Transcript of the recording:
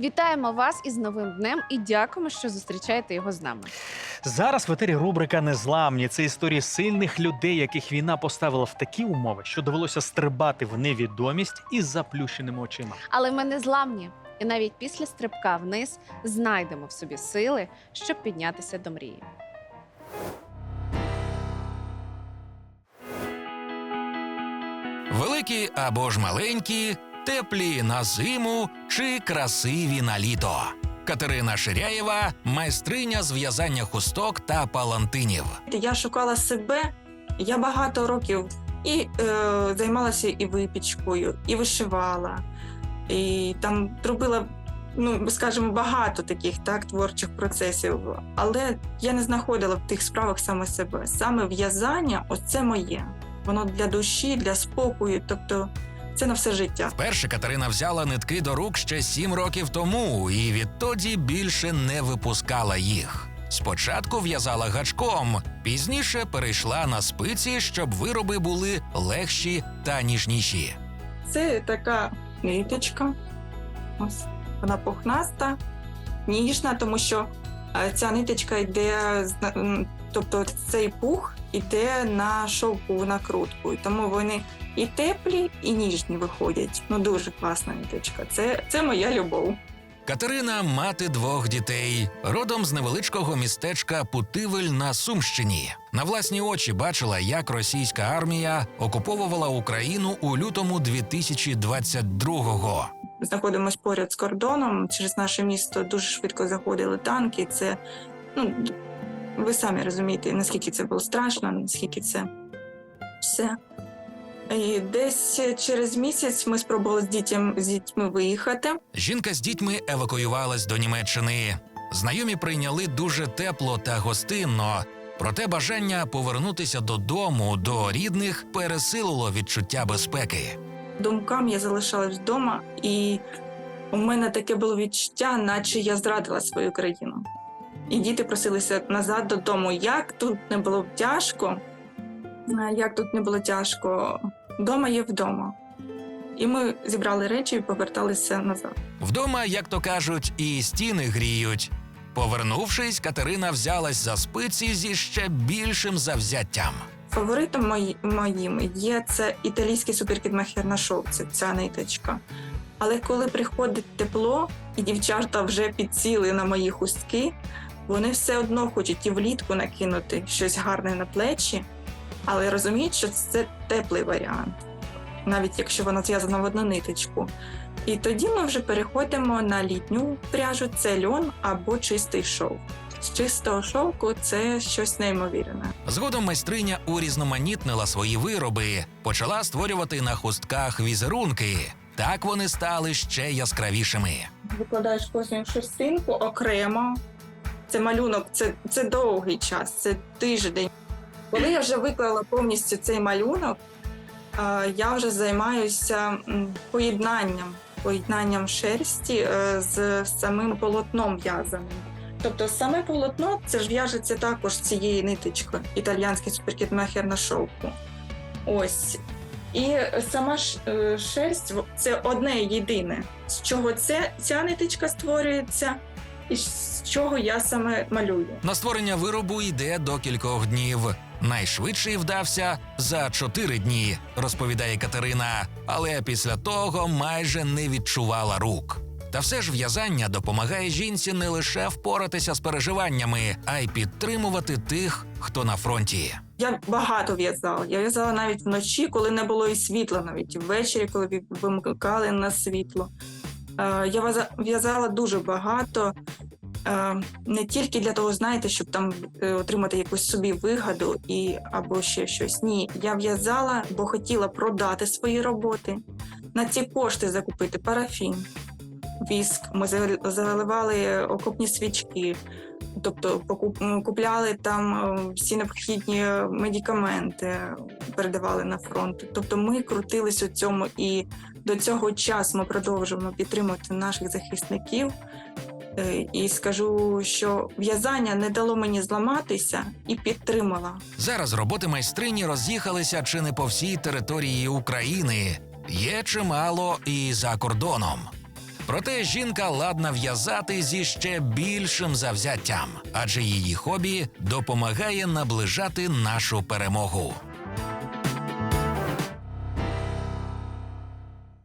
Вітаємо вас із новим днем і дякуємо, що зустрічаєте його з нами. Зараз в етері рубрика Незламні. Це історії сильних людей, яких війна поставила в такі умови, що довелося стрибати в невідомість із заплющеними очима. Але ми не зламні, і навіть після стрибка вниз знайдемо в собі сили, щоб піднятися до мрії. Великі або ж маленькі, теплі на зиму чи красиві на літо. Катерина Ширяєва майстриня з в'язання хусток та палантинів. Я шукала себе. Я багато років і е, займалася і випічкою, і вишивала, і там робила, ну скажімо, багато таких так творчих процесів. Але я не знаходила в тих справах саме себе. Саме в'язання, оце моє. Воно для душі, для спокою. Тобто це на все життя. Вперше Катерина взяла нитки до рук ще сім років тому і відтоді більше не випускала їх. Спочатку в'язала гачком, пізніше перейшла на спиці, щоб вироби були легші та ніжніші. Це така ниточка. Ось вона пухнаста, ніжна, тому що е, ця ниточка йде, з- м, тобто цей пух йде на шовкову накрутку. І тому вони і теплі, і ніжні виходять. Ну дуже класна ниточка. Це, це моя любов. Катерина мати двох дітей, родом з невеличкого містечка Путивель на Сумщині. На власні очі бачила, як російська армія окуповувала Україну у лютому 2022-го. знаходимось поряд з кордоном. Через наше місто дуже швидко заходили танки. Це ну ви самі розумієте, наскільки це було страшно, наскільки це все. І десь через місяць ми спробували з дітям з дітьми виїхати. Жінка з дітьми евакуювалась до Німеччини. Знайомі прийняли дуже тепло та гостинно. Проте бажання повернутися додому до рідних пересилило відчуття безпеки. Думкам я залишалась вдома, і у мене таке було відчуття, наче я зрадила свою країну. І діти просилися назад додому. Як тут не було тяжко, як тут не було тяжко, вдома є вдома. І ми зібрали речі і поверталися назад. Вдома, як то кажуть, і стіни гріють. Повернувшись, Катерина взялась за спиці зі ще більшим завзяттям. Фаворитом мої- моїм є це італійський суперкіт на шовці, ця ниточка. Але коли приходить тепло, і дівчата вже підсіли на мої хустки, вони все одно хочуть і влітку накинути щось гарне на плечі, але розуміють, що це теплий варіант, навіть якщо вона зв'язана в одну ниточку. І тоді ми вже переходимо на літню пряжу, це льон або чистий шовк. З чистого шовку це щось неймовірне. Згодом майстриня урізноманітнила свої вироби, почала створювати на хустках візерунки. Так вони стали ще яскравішими. викладаєш кожну шерстинку окремо. Це малюнок, це, це довгий час, це тиждень. Коли я вже виклала повністю цей малюнок, я вже займаюся поєднанням, поєднанням шерсті е, з самим полотном в'язаним. Тобто саме полотно це ж в'яжеться також з цієї ниточки, італіянський суперкіт мехер на шовку. Ось. І сама е, шерсть це одне єдине, з чого це, ця ниточка створюється, і з чого я саме малюю. На створення виробу йде до кількох днів. Найшвидший вдався за чотири дні, розповідає Катерина, але після того майже не відчувала рук. Та все ж в'язання допомагає жінці не лише впоратися з переживаннями, а й підтримувати тих, хто на фронті. Я багато в'язала. Я в'язала навіть вночі, коли не було і світла, навіть ввечері, коли вимикали на світло. Е, Я в'яза- в'язала дуже багато. Е, Не тільки для того, знаєте, щоб там е, отримати якусь собі вигаду і або ще щось. Ні, я в'язала, бо хотіла продати свої роботи, на ці кошти закупити парафін, віск. Ми заливали окопні свічки, тобто купляли там е, всі необхідні медикаменти, передавали на фронт. Тобто ми крутились у цьому, і до цього часу ми продовжуємо підтримувати наших захисників. Е, І скажу, що в'язання не дало мені зламатися і підтримала. Зараз роботи майстрині роз'їхалися чи не по всій території України. Є чимало і за кордоном. Проте жінка ладна в'язати зі ще більшим завзяттям, адже її хобі допомагає наближати нашу перемогу.